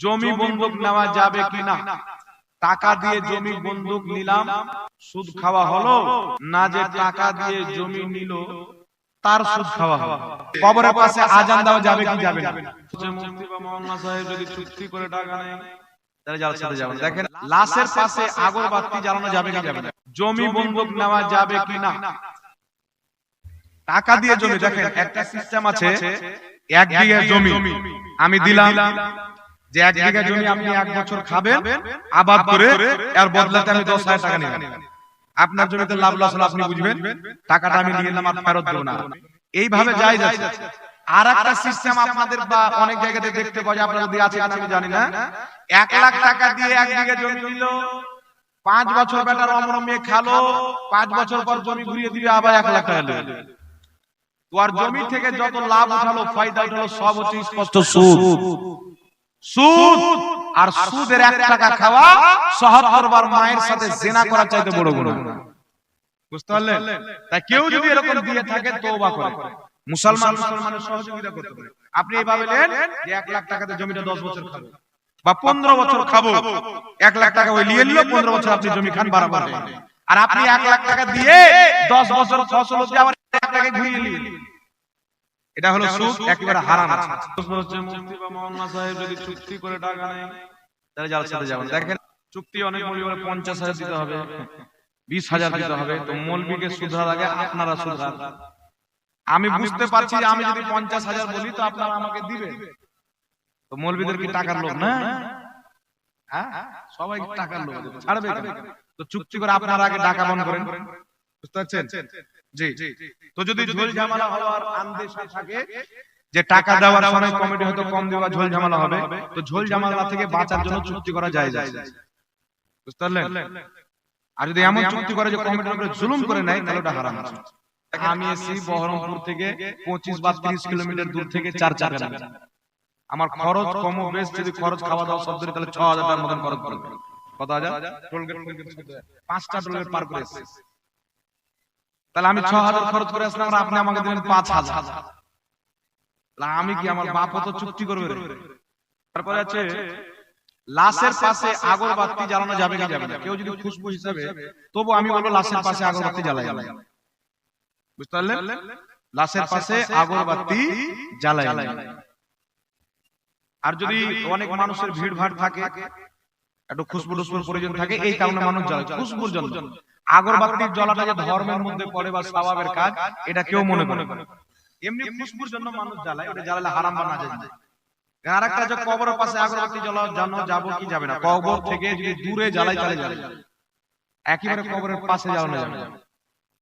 জমি বন্ধক নেওয়া যাবে কিনা? টাকা দিয়ে জমি বন্ধক নিলাম সুদ খাওয়া হলো না যে টাকা দিয়ে জমি নিল তার সুদ খাওয়া হলো। কবরের পাশে আজান দেওয়া যাবে কি যাবে না? মুফতি বা মাওলানা সাহেব যদি চুক্তি করে টাকা নেয় তাহলে যাবেন দেখেন লাশের পাশে আগরবাতি জ্বালানো যাবে কি যাবে না? জমি বন্ধক নেওয়া যাবে কিনা? টাকা দিয়ে জমি দেখেন একটা সিস্টেম আছে এক বিঘা জমি আমি দিলাম যে এক বিঘা জমি আপনি এক বছর খাবেন আবাদ করে এর বদলাতে আমি দশ হাজার টাকা নিলাম আপনার জমিতে লাভ লস হলো আপনি বুঝবেন টাকাটা আমি নিয়ে নিলাম আর ফেরত দেবো না। এইভাবে যাই যাচ্ছে। আর একটা সিস্টেম আপনাদের বা অনেক জায়গাতে দেখতে পাওয়া যায় আপনারা যদি আছে আমি জানি না। এক লাখ টাকা দিয়ে এক বিঘা জমি নিল পাঁচ বছর বেটার অমরমিয়ে খালো পাঁচ বছর পর জমি ঘুরিয়ে দিবে আবার এক লাখ টাকা জমি থেকে যত লাভ উঠালো ফায়দা উঠালো সব হচ্ছে স্পষ্ট সুদ সুদ আর সুদের এক টাকা খাওয়া সহত্তর বার মায়ের সাথে জেনা করার চাইতে বড় বুঝতে পারলেন? তাই কেউ যদি এরকম দিয়ে থাকে তওবা করে। মুসলমান মুসলমানের সহযোগিতা করতে পারে। আপনি এইভাবে নেন যে এক লাখ টাকাতে জমিটা দশ বছর খাব। বা পনেরো বছর খাব। এক লাখ টাকা ওই নিয়ে নিল পনেরো বছর আপনি জমি খান বারবার আর আপনি এক লাখ টাকা দিয়ে দশ বছর ফসল আবার এক টাকা ঘুরিয়ে নিলেন। এটা হলো সুদ একেবারে হারাম আছে। প্রশ্ন হচ্ছে মুফতি বা মাওলানা সাহেব যদি চুক্তি করে টাকা নেয় তাহলে যার যাবেন দেখেন চুক্তি অনেক বলে পঞ্চাশ হাজার দিতে হবে বিশ হাজার দিতে হবে তো মৌলবীকে সুধার আগে আপনারা সুধার আমি বুঝতে পারছি যে আমি যদি পঞ্চাশ হাজার বলি তো আপনারা আমাকে দিবে তো মৌলবীদের কি টাকার লোভ? না হ্যাঁ? সবাই টাকার লোভ। ছাড়বে তো চুক্তি করে আপনারা আগে টাকা বন্ধ করেন। বুঝতে পারছেন? জি তো যদি ঝোল ঝামেলা হওয়ার আন্দেশা থাকে যে টাকা দেওয়ার সময় কমিটি হয়তো কম দেওয়া ঝোল ঝামেলা হবে। তো ঝোল ঝামেলা থেকে বাঁচার জন্য চুক্তি করা যায়। যায়। বুঝতে পারলেন? আর যদি এমন চুক্তি করে যে কমিটির উপরে জুলুম করে নেয় তাহলে ওটা হারাম। আমি এসি বহরমপুর থেকে পঁচিশ বা তিরিশ কিলোমিটার দূর থেকে চার নিয়ে। আমার খরচ কম বেশ যদি খরচ খাওয়া দাওয়া সব ধরে তাহলে ছ হাজার টাকার মতন খরচ করে কত হাজার। পাঁচটা টোলগেট পার করে। তাহলে আমি ছ হাজার খরচ করে আসলাম আর আপনি আমাকে দিলেন পাঁচ হাজার। তাহলে আমি কি আমার বাপ তো চুক্তি করবে? তারপরে আছে লাশের পাশে আগরবাতি জ্বালানো যাবে কি যাবে না? কেউ যদি খুশবু হিসাবে তবু আমি বলব লাশের পাশে আগরবাতি জ্বালাই বুঝতে পারলেন? লাশের পাশে আগরবাতি জ্বালাই আর যদি অনেক মানুষের ভিড় ভাড় থাকে একটু খুশবু টুসবুর প্রয়োজন থাকে এই কারণে মানুষ জ্বালায় খুশবুর জন্য। আগরবাতির জ্বলাটা যে ধর্মের মধ্যে পড়ে বা স্বভাবের কাজ এটা কেউ মনে করে না। এমনি খুশবুর জন্য মানুষ জ্বালায় ওটা জ্বালালে হারাম বা না যায়। আর একটা যে কবরের পাশে আগরবাতি জ্বালা জানো যাব কি যাবে না। কবর থেকে যদি দূরে জ্বালাই তাহলে জ্বালাই একেবারে কবরের পাশে জ্বালানো যাবে না।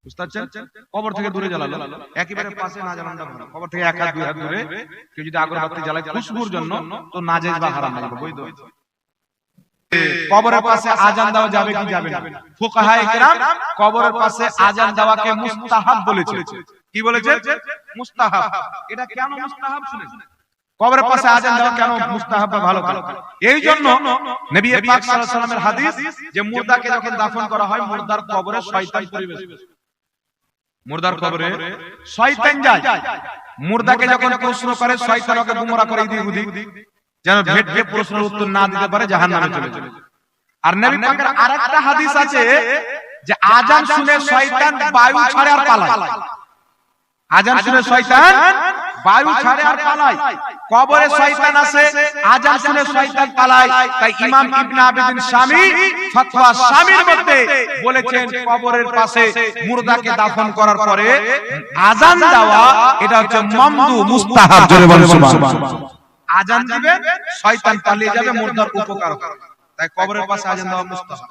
বুঝতে পারছেন? কবর থেকে দূরে জ্বালালো একেবারে পাশে না জ্বালানোটা ভালো কবর থেকে এক হাত দুই হাত দূরে। কেউ যদি আগরবাতি জ্বালায় খুশবুর জন্য তো নাজেজ বা হারাম বৈধ। কবরের পাশে আজান দেওয়া যাবে কি যাবে না? ফুকাহায়ে কেরাম কবরের পাশে আজান দেওয়াকে মুস্তাহাব বলেছে। কি বলেছে? মুস্তাহাব। এটা কেন মুস্তাহাব শুনেছেন? কবরের পাশে আজান দেওয়া কেন মুস্তাহাব বা ভালো কাজ এই জন্য নবী পাক সাল্লাল্লাহু আলাইহি সাল্লামের হাদিস যে মুর্দাকে যখন দাফন করা হয়, মুর্দার কবরে শয়তান পরিবেশ মুর্দার কবরে শয়তান যায়। মুর্দাকে যখন প্রশ্ন করে, শয়তান ওকে গুমরা করে ওদিক যেন ভেট ভেট প্রশ্নের উত্তর না দিতে পারে জাহান্নামে চলে যাবে আর নবী পাকের আরেকটা হাদিস আছে যে আজান শুনে শয়তান বায়ু ছাড়ে আর পালায়। আজান শুনে শয়তান বায়ু ছাড়ে আর পালায়। কবরে শয়তান আছে আজান শুনে শয়তান পালায়। তাই ইমাম ইবনে আবিদিন শামী ফতোয়া শামীর মধ্যে বলেছেন কবরের পাশে মুর্দাকে দাফন করার পরে আজান দেওয়া এটা হচ্ছে মামদু মুস্তাহাব জোরে বলেন সুবহানাল্লাহ। আজান দিবেন শয়তান পালিয়ে যাবে মুর্দার উপকার তাই কবরের পাশে আজান দেওয়া মুস্তাহাব।